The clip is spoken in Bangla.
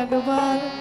একবার